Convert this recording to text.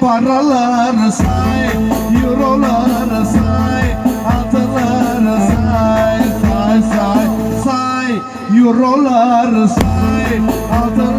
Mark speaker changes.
Speaker 1: Paralar say, euroları say, altınları say, say say say, euroları say, altınları.